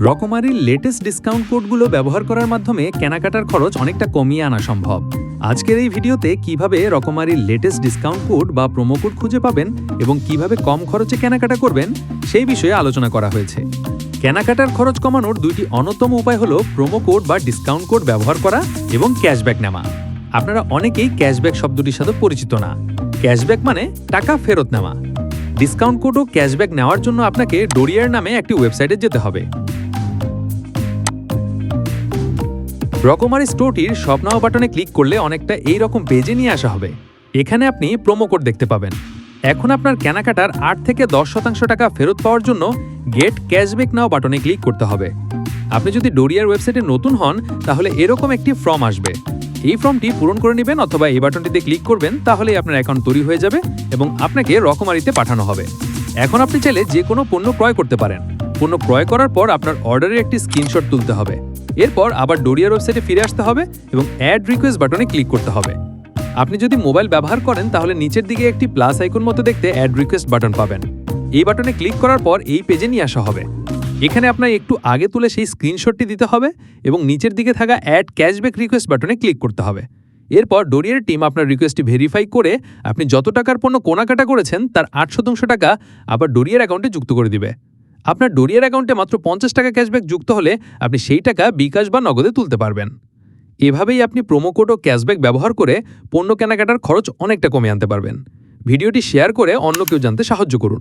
রকমারির latest discount কোডগুলো ব্যবহার করার মাধ্যমে কেনাকাটার খরচ অনেকটা কমিয়ে আনা সম্ভব। আজকের এই ভিডিওতে কীভাবে রকমারির লেটেস্ট ডিসকাউন্ট কোড বা প্রোমো কোড খুঁজে পাবেন এবং কীভাবে কম খরচে কেনাকাটা করবেন, সেই বিষয়ে আলোচনা করা হয়েছে। কেনাকাটার খরচ কমানোর দুইটি অন্যতম উপায় হলো প্রোমো কোড বা ডিসকাউন্ট কোড ব্যবহার করা এবং ক্যাশব্যাক নেওয়া। আপনারা অনেকেই ক্যাশব্যাক শব্দটির সাথে পরিচিত না। ক্যাশব্যাক মানে টাকা ফেরত নেওয়া। ডিসকাউন্ট কোড ও ক্যাশব্যাক নেওয়ার জন্য আপনাকে ডোরিয়ার নামে একটি ওয়েবসাইটে যেতে হবে। রকমারি স্টোরটির শপ নাও বাটনে ক্লিক করলে অনেকটা এই রকম পেজে নিয়ে আসা হবে। এখানে আপনি প্রোমো কোড দেখতে পাবেন। এখন আপনার কেনাকাটার আট থেকে দশ শতাংশ টাকা ফেরত পাওয়ার জন্য গেট ক্যাশব্যাক নাও বাটনে ক্লিক করতে হবে। আপনি যদি ডোরিয়ার ওয়েবসাইটে নতুন হন, তাহলে এরকম একটি ফর্ম আসবে। এই ফর্মটি পূরণ করে নেবেন অথবা এই বাটনটিতে ক্লিক করবেন, তাহলেই আপনার অ্যাকাউন্ট তৈরি হয়ে যাবে এবং আপনাকে রকমারিতে পাঠানো হবে। এখন আপনি চাইলে যে কোনো পণ্য ক্রয় করতে পারেন। পণ্য ক্রয় করার পর আপনার অর্ডারের একটি স্ক্রিনশট তুলতে হবে। এরপর আবার ডোরিয়ার ওয়েবসাইটে ফিরে আসতে হবে এবং অ্যাড রিকোয়েস্ট বাটনে ক্লিক করতে হবে। আপনি যদি মোবাইল ব্যবহার করেন, তাহলে নিচের দিকে একটি প্লাস আইকন মতো দেখতে অ্যাড রিকোয়েস্ট বাটন পাবেন। এই বাটনে ক্লিক করার পর এই পেজে নিয়ে আসা হবে। এখানে আপনার একটু আগে তুলে সেই স্ক্রিনশটটি দিতে হবে এবং নিচের দিকে থাকা অ্যাড ক্যাশব্যাক রিকোয়েস্ট বাটনে ক্লিক করতে হবে। এরপর ডোরিয়ার টিম আপনার রিকোয়েস্টটি ভেরিফাই করে আপনি যত টাকার পণ্য কেনাকাটা করেছেন, তার আট শতাংশ টাকা আবার ডোরিয়ার অ্যাকাউন্টে যুক্ত করে দিবে। আপনার ডোরিয়ার অ্যাকাউন্টে মাত্র পঞ্চাশ টাকা ক্যাশব্যাক যুক্ত হলে আপনি সেই টাকা বিকাশ বা নগদে তুলতে পারবেন। এভাবেই আপনি প্রোমো কোড ও ক্যাশব্যাক ব্যবহার করে পণ্য কেনাকাটার খরচ অনেকটা কমে আনতে পারবেন। ভিডিওটি শেয়ার করে অন্য কেউ জানতে সাহায্য করুন।